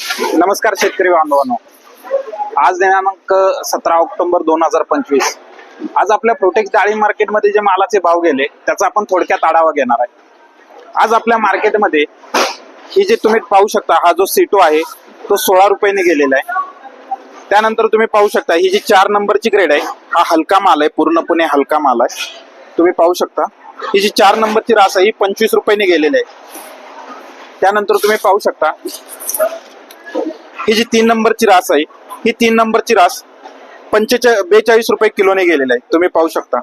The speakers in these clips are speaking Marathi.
नमस्कार शेतकरी बांधवांनो. आज दिनांक सतरा ऑक्टोबर दोन हजार पंचवीस. आज आपल्या प्रोटेक्ट डाळी मार्केटमध्ये जे मालाचे भाव गेले त्याचा आपण थोडक्यात आढावा घेणार आहे. आज आपल्या मार्केटमध्ये ही जे तुम्ही पाहू शकता हा जो सीटो आहे तो सोळा रुपयाने गेलेला आहे. त्यानंतर तुम्ही पाहू शकता ही जी चार नंबरची ग्रेड आहे हा हलका माल आहे पूर्णपणे हलका माल आहे. तुम्ही पाहू शकता ही जी चार नंबरची रास आहे ही पंचवीस रुपयाने गेलेली आहे. त्यानंतर तुम्ही पाहू शकता ही जी तीन नंबरची रास आहे ही तीन नंबरची रास पंचेचा बेचाळीस रुपये किलोने गेलेला आहे. तुम्ही पाहू शकता.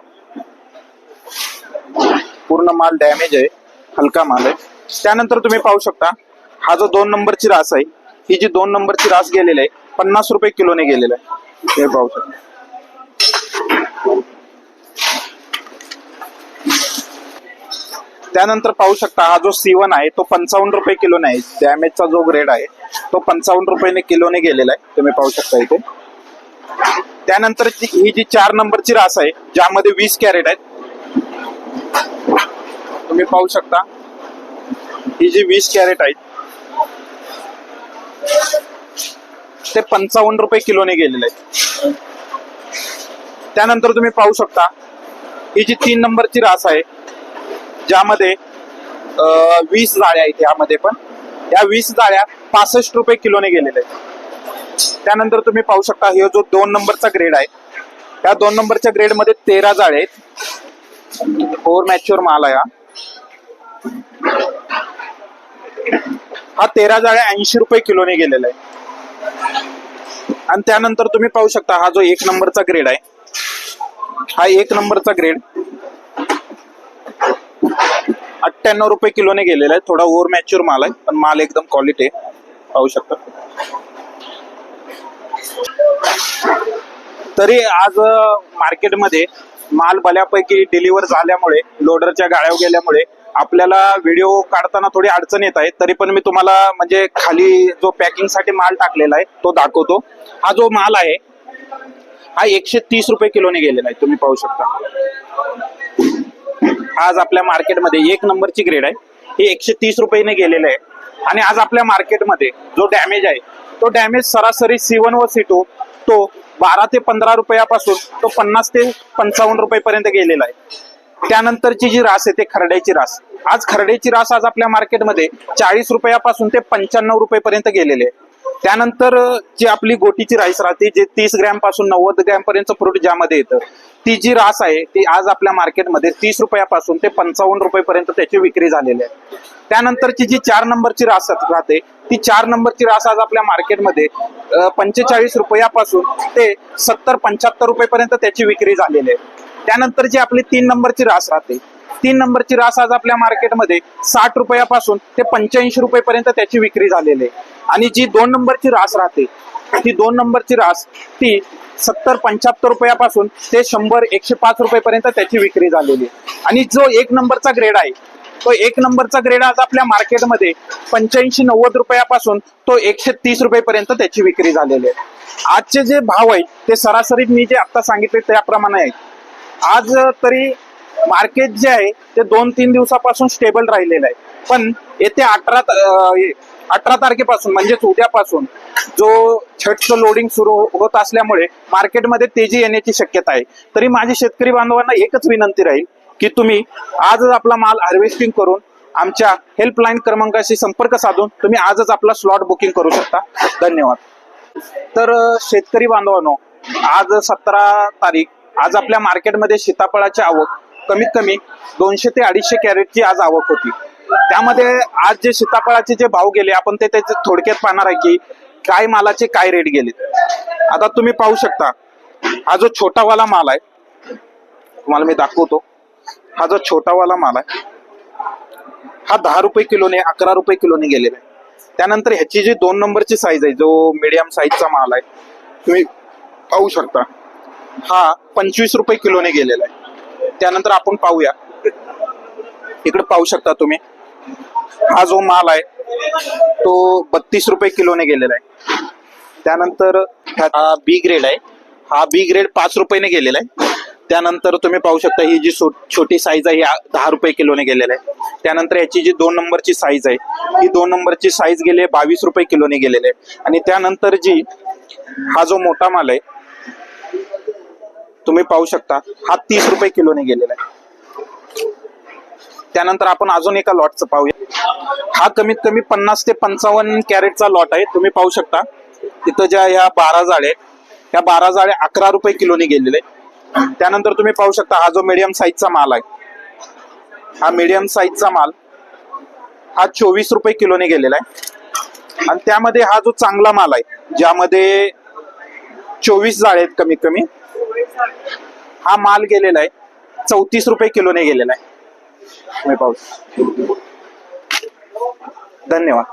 पूर्ण माल डॅमेज आहे हलका माल आहे. त्यानंतर तुम्ही पाहू शकता हा जो दोन नंबरची रास आहे ही जी दोन नंबरची रास गेलेली आहे पन्नास रुपये किलोने गेलेला आहे. हे पाहू शकता. त्यानंतर पाहू शकता हा जो सीवन आहे तो पंचावन्न रुपये किलोने आहे. डॅमेजचा जो ग्रेड आहे तो पंचावन्न रुपये किलोने गेलेला आहे. तुम्ही पाहू शकता इथे. त्यानंतर ही जी चार नंबरची रास आहे ज्यामध्ये वीस कॅरेट आहेत. तुम्ही पाहू शकता ही जी वीस कॅरेट आहेत ते पंचावन्न रुपये किलोने गेलेले आहेत. त्यानंतर तुम्ही पाहू शकता ही जी तीन नंबरची रास आहे ज्यामध्ये वीस जाळ्या आहेत यामध्ये पण. या वीस जाळ्या पासष्ट रुपये किलोने गेलेल्या आहेत. त्यानंतर तुम्ही पाहू शकता हे जो दोन नंबरचा ग्रेड आहे या दोन नंबरच्या ग्रेडमध्ये तेरा जाळे आहेत. ओव्हर मॅच्युअर माल आहे हा. तेरा जाळ्या ऐंशी रुपये किलोने गेलेला आहे. आणि त्यानंतर तुम्ही पाहू शकता हा जो एक नंबरचा ग्रेड आहे हा एक नंबरचा ग्रेड अठ्ठ्याण्णव रुपये किलोने गेलेला आहे. थोडा ओव्हर मॅच्युअर माल आहे पण माल एकदम क्वालिटी आहे. पाहू शकता. तरी आज मार्केटमध्ये माल बऱ्यापैकी डिलिव्हर झाल्यामुळे लोडरच्या गाळ्यावर गेल्यामुळे आपल्याला व्हिडिओ काढताना थोडी अडचण येत आहे. तरी पण मी तुम्हाला म्हणजे खाली जो पॅकिंगसाठी माल टाकलेला आहे तो दाखवतो. हा जो माल आहे हा एकशे तीस रुपये किलोने गेलेला आहे. तुम्ही पाहू शकता. आज आपल्या मार्केटमध्ये एक नंबरची ग्रेड आहे. ही एकशे तीस रुपयेने गेलेलं आहे. आणि आज आपल्या मार्केटमध्ये जो डॅमेज आहे तो डॅमेज सरासरी सी वन व सी टू तो बारा ते पंधरा रुपयापासून तो पन्नास ते पंचावन्न रुपयेपर्यंत गेलेला आहे. त्यानंतरची जी रास आहे ते खरड्याची रास. आज खरड्याची रास आज आपल्या मार्केटमध्ये चाळीस रुपयापासून ते पंच्याण्णव रुपयेपर्यंत गेलेले आहे. त्यानंतर जी आपली गोटीची राईस राहते जे तीस ग्रॅमपासून नव्वद ग्रॅम पर्यंत फ्रूट ज्यामध्ये येतं ती जी रास आहे ती आज आपल्या मार्केटमध्ये तीस रुपयापासून ते पंचावन्न रुपयेपर्यंत त्याची विक्री झालेली आहे. त्यानंतरची जी चार नंबरची रास राहते ती चार नंबरची रास आज आपल्या मार्केटमध्ये पंचेचाळीस रुपयापासून ते सत्तर पंच्याहत्तर रुपयेपर्यंत त्याची विक्री झालेली आहे. त्यानंतर जी आपली तीन नंबरची रास राहते तीन नंबरची रास आज आपल्या मार्केटमध्ये साठ रुपयापासून ते पंच्याऐंशी रुपयेपर्यंत त्याची विक्री झालेली आहे. आणि जी दोन नंबरची रास राहते ती दोन नंबरची रास ती सत्तर पंच्याहत्तर रुपयापासून ते शंभर एकशे पाच रुपयेपर्यंत त्याची विक्री झालेली आहे. आणि जो एक नंबरचा ग्रेड आहे तो एक नंबरचा ग्रेड आज आपल्या मार्केटमध्ये पंच्याऐंशी नव्वद रुपयापासून तो एकशे तीस रुपयेपर्यंत त्याची विक्री झालेली आहे. आजचे जे भाव आहेत ते सरासरी मी जे आता सांगितले त्याप्रमाणे आहेत. आज तरी मार्केट जे आहे ते दोन तीन दिवसापासून स्टेबल राहिलेलं आहे. पण येते अठरा अठरा तारखेपासून म्हणजेच उद्यापासून जो छटचं लोडिंग सुरू होत असल्यामुळे मार्केटमध्ये तेजी येण्याची शक्यता आहे. तरी माझी शेतकरी बांधवांना एकच विनंती राहील की तुम्ही आजच आपला माल हार्वेस्टिंग करून आमच्या हेल्पलाईन क्रमांकाशी संपर्क साधून तुम्ही आजच आपला स्लॉट बुकिंग करू शकता. धन्यवाद. तर शेतकरी बांधवांनो आज सतरा तारीख आज आपल्या मार्केटमध्ये सीताफळाची आवक कमीत कमी दोनशे ते अडीचशे कॅरेटची आज आवक होती. त्यामध्ये आज जे सीताफळाचे जे भाव गेले आपण ते त्याचे थोडक्यात पाहणार आहे की काय मालाचे काय रेट गेले. आता तुम्ही पाहू शकता हा जो छोटावाला माल आहे तुम्हाला मी दाखवतो. हा जो छोटावाला माल आहे हा दहा रुपये किलोने अकरा रुपये किलोने गेलेला आहे. त्यानंतर ह्याची जी दोन नंबरची साईज आहे जो मिडियम साईजचा माल आहे तुम्ही पाहू शकता हा पंचवीस रुपये किलोने गेलेला आहे. त्यानंतर आपण पाहूया. इकडे पाहू शकता तुम्ही. हा जो माल आहे तो बत्तीस रुपये किलोने गेलेला आहे. त्यानंतर हा बी ग्रेड आहे. हा बी ग्रेड पाच रुपयाने गेलेला आहे. त्यानंतर तुम्ही पाहू शकता ही जी छोटी साईज आहे ही दहा रुपये किलोने गेलेली आहे. त्यानंतर याची जी दोन नंबरची साईज आहे ही दोन नंबरची साईज गेली आहे बावीस रुपये किलोने गेलेली आहे. आणि त्यानंतर जी हा जो मोठा माल आहे तुम्ही पाहू शकता हा तीस रुपये किलोने गेलेला आहे. त्यानंतर आपण अजून एका लॉटचं पाहूया. हा कमीत कमी पन्नास ते पंचावन्न कॅरेटचा लॉट आहे तुम्ही पाहू शकता. तिथं ज्या ह्या बारा जाळे आहेत, ह्या बारा जाळे अकरा रुपये किलोने गेलेले आहेत. त्यानंतर तुम्ही पाहू शकता हा जो मीडियम साईजचा माल आहे हा मीडियम साईजचा माल हा चोवीस रुपये किलोने गेलेला आहे. आणि त्यामध्ये हा जो चांगला माल आहे ज्यामध्ये चोवीस जाळे आहेत कमीत कमी हा माल गेलेला आहे. चौतीस रुपये किलोने गेलेला आहे. तुम्ही पाहू धन्यवाद.